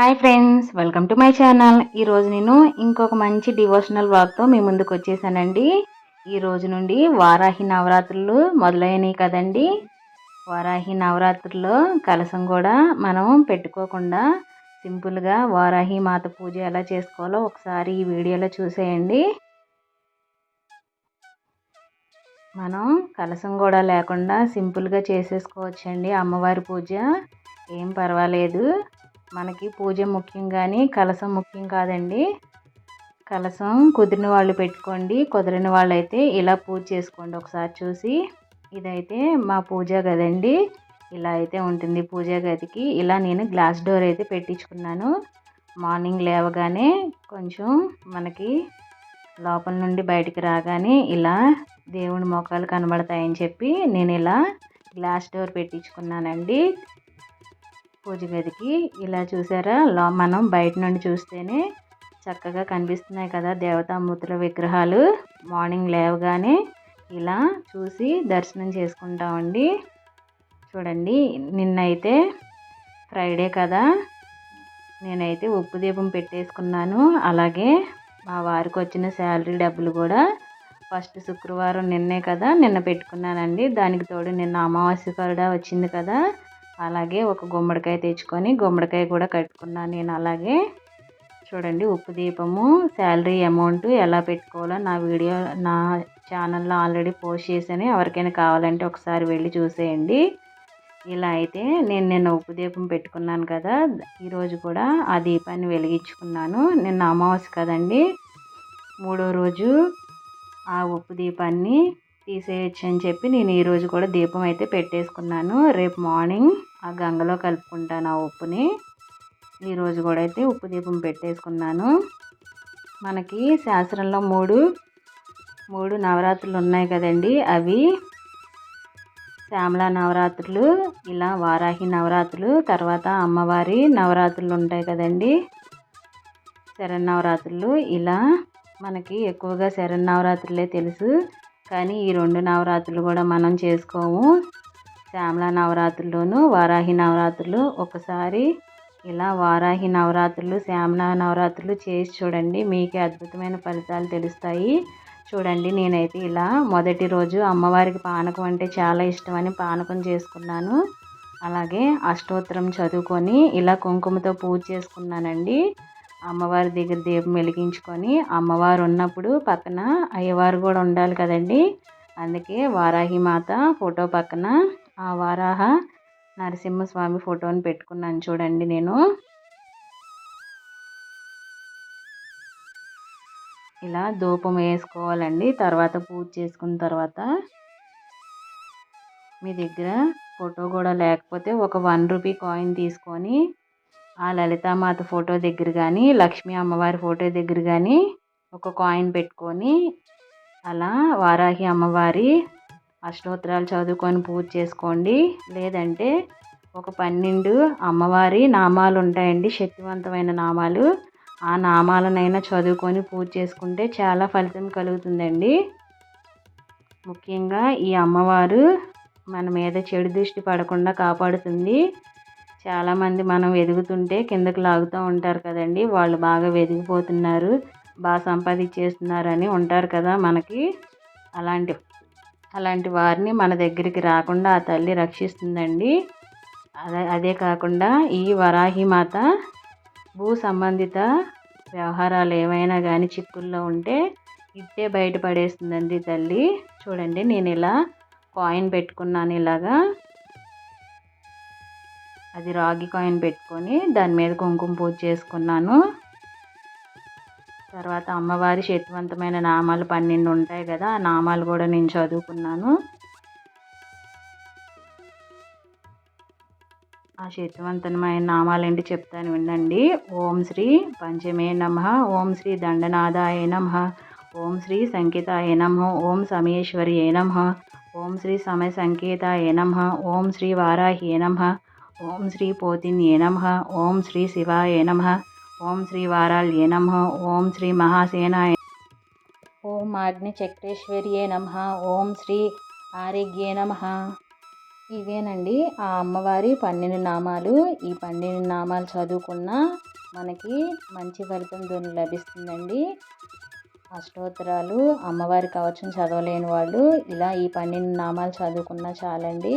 Hi friends welcome to my channel. ఈరోజు నేను ఇంకొక మంచి డివోషనల్ వాక్తో మీ ముందుకు వచ్చేసానండి. ఈ రోజు నుండి వారాహి నవరాత్రులు మొదలైనవి కదండి. వారాహి నవరాత్రుల్లో కలసం కూడా మనం పెట్టుకోకుండా సింపుల్గా వారాహి మాత పూజ ఎలా చేసుకోవాలో ఒకసారి ఈ వీడియోలో చూసేయండి. మనం కలసం కూడా లేకుండా సింపుల్గా చేసేసుకోవచ్చండి అమ్మవారి పూజ. ఏం పర్వాలేదు. మనకి పూజ ముఖ్యం కానీ కలసం ముఖ్యం కాదండి. కలసం కుదిరిన వాళ్ళు పెట్టుకోండి. కుదిరిన వాళ్ళు అయితే ఇలా పూజ చేసుకోండి ఒకసారి చూసి. ఇదైతే మా పూజ గదండి. ఇలా అయితే ఉంటుంది పూజ గదికి. ఇలా నేను గ్లాస్ డోర్ అయితే పెట్టించుకున్నాను. మార్నింగ్ లేవగానే కొంచెం మనకి లోపల నుండి బయటికి రాగానే ఇలా దేవుడి మొక్కలు కనబడతాయని చెప్పి నేను ఇలా గ్లాస్ డోర్ పెట్టించుకున్నానండి. పూజ గదికి. ఇలా చూసారా? లో మనం బయట నుండి చూస్తేనే చక్కగా కనిపిస్తున్నాయి కదా దేవతామూర్తుల విగ్రహాలు. మార్నింగ్ లేవగానే ఇలా చూసి దర్శనం చేసుకుంటామండి. చూడండి నిన్నైతే ఫ్రైడే కదా. నేనైతే ఉప్పు దీపం పెట్టేసుకున్నాను. అలాగే మా వారికి వచ్చిన శాలరీ డబ్బులు కూడా ఫస్ట్ శుక్రవారం నిన్నే కదా నిన్న పెట్టుకున్నానండి. దానికి తోడు నిన్న అమావాస్య కూడా వచ్చింది కదా. అలాగే ఒక గుమ్మడికాయ తెచ్చుకొని గుమ్మడికాయ కూడా కట్టుకున్నాను నేను అలాగే. చూడండి ఉప్పు దీపము శాలరీ అమౌంట్ ఎలా పెట్టుకోవాలో నా వీడియో నా ఛానల్లో ఆల్రెడీ పోస్ట్ చేశాను. ఎవరికైనా కావాలంటే ఒకసారి వెళ్ళి చూసేయండి. ఇలా అయితే నేను నిన్న ఉప్పు దీపం పెట్టుకున్నాను కదా ఈరోజు కూడా ఆ దీపాన్ని వెలిగించుకున్నాను. నిన్న అమావాస్య కదండి మూడో రోజు ఆ ఉప్పు దీపాన్ని తీసేయచ్చు అని చెప్పి నేను ఈరోజు కూడా దీపం అయితే పెట్టేసుకున్నాను. రేపు మార్నింగ్ ఆ గంగలో కలుపుకుంటాను ఆ ఉప్పుని. ఈరోజు కూడా అయితే ఉప్పు దీపం పెట్టేసుకున్నాను. మనకి శాస్త్రంలో మూడు మూడు నవరాత్రులు ఉన్నాయి కదండి. అవి శ్యామల నవరాత్రులు ఇలా వారాహి నవరాత్రులు తర్వాత అమ్మవారి నవరాత్రులు ఉంటాయి కదండి. శరన్నవరాత్రులు ఇలా మనకి ఎక్కువగా శరన్నవరాత్రులే తెలుసు. కానీ ఈ రెండు నవరాత్రులు కూడా మనం చేసుకోము. శ్యామల నవరాత్రుల్లోనూ వారాహి నవరాత్రులు ఒకసారి ఇలా వారాహి నవరాత్రులు శ్యామల నవరాత్రులు చేసి చూడండి. మీకే అద్భుతమైన ఫలితాలు తెలుస్తాయి. చూడండి నేనైతే ఇలా మొదటి రోజు అమ్మవారికి పానకం అంటే చాలా ఇష్టమని పానకం చేసుకున్నాను. అలాగే అష్టోత్తరం చదువుకొని ఇలా కుంకుమతో పూజ చేసుకున్నానండి. అమ్మవారి దగ్గర దీపం వెలిగించుకొని అమ్మవారు ఉన్నప్పుడు పక్కన అయ్యవారు కూడా ఉండాలి కదండి. అందుకే వారాహి మాత ఫోటో పక్కన ఆ వారాహ నరసింహస్వామి ఫోటోని పెట్టుకున్నాను చూడండి నేను. ఇలా ధూపం వేసుకోవాలండి. తర్వాత పూజ చేసుకున్న తర్వాత మీ దగ్గర ఫోటో కూడా లేకపోతే ఒక వన్ రూపీ కాయిన్ తీసుకొని ఆ లలితామాత ఫోటో దగ్గర కానీ లక్ష్మీ అమ్మవారి ఫోటో దగ్గర కానీ ఒక కాయిన్ పెట్టుకొని అలా వారాహి అమ్మవారి అష్టోత్తరాలు చదువుకొని పూజ చేసుకోండి. లేదంటే ఒక పన్నెండు అమ్మవారి నామాలు ఉంటాయండి శక్తివంతమైన నామాలు. ఆ నామాలనైనా చదువుకొని పూజ చేసుకుంటే చాలా ఫలితం కలుగుతుందండి. ముఖ్యంగా ఈ అమ్మవారు మన మీద చెడు దృష్టి పడకుండా కాపాడుతుంది. చాలామంది మనం ఎదుగుతుంటే కిందకు లాగుతూ ఉంటారు కదండి. వాళ్ళు బాగా వెదిగిపోతున్నారు. బాగా సంపాదించేస్తున్నారని ఉంటారు కదా మనకి. అలాంటి అలాంటి వారిని మన దగ్గరికి రాకుండా ఆ తల్లి రక్షిస్తుందండి. అదే అదే కాకుండా ఈ వరాహి మాత భూ సంబంధిత వ్యవహారాలు ఏమైనా కానీ చిక్కుల్లో ఉంటే ఇట్టే బయటపడేస్తుందండి తల్లి. చూడండి నేను ఇలా కాయిన్ పెట్టుకున్నాను ఇలాగా. అది రాగి కాయిన్ పెట్టుకొని దాని మీద కుంకుమ పూజ చేసుకున్నాను. తర్వాత అమ్మవారి శక్తివంతమైన నామాలు పన్నెండు ఉంటాయి కదా ఆ నామాలు కూడా నేను చదువుకున్నాను. ఆ శక్తివంతమైన నామాలు ఏంటి చెప్తాను వినండి. ఓం శ్రీ పంచమే నమ ఓం శ్రీ దండనాథాయ నమ ఓం శ్రీ సంకేతాయ నమ ఓం సమయేశ్వరి నమ ఓం శ్రీ సమయ సంకేతాయ నమ ఓం శ్రీ వారాహి నమ ఓం శ్రీ పోతిన్యే నమ ఓం శ్రీ శివాయ నమ ఓం శ్రీ వారాల్యే నమ ఓం శ్రీ మహాసేనాయ ఓం అగ్ని చక్రేశ్వర్యే నమ ఓం శ్రీ ఆరోగ్యే నమ. ఇవేనండి ఆ అమ్మవారి పన్నెండు నామాలు. ఈ పన్నెండు నామాలు చదువుకున్న మనకి మంచి ఫలితం దొ- లభిస్తుందండి. అష్టోత్తరాలు అమ్మవారి కవచం చదవలేని వాళ్ళు ఇలా ఈ పన్నెండు నామాలు చదువుకున్నా చాలండి.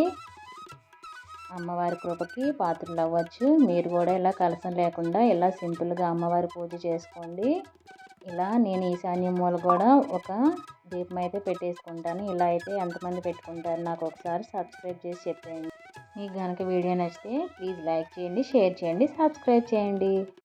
అమ్మవారి కృపకి పాత్రలు అవ్వచ్చు. మీరు కూడా ఇలా కలసం లేకుండా ఇలా సింపుల్గా అమ్మవారి పూజ చేసుకోండి. ఇలా నేను ఈశాన్య మూల కూడా ఒక దీపం అయితే పెట్టేసుకుంటాను. ఇలా అయితే ఎంతమంది పెట్టుకుంటారు నాకు ఒకసారి సబ్స్క్రైబ్ చేసి చెప్పేయండి. మీకు కనుక వీడియో నచ్చితే ప్లీజ్ లైక్ చేయండి షేర్ చేయండి సబ్స్క్రైబ్ చేయండి.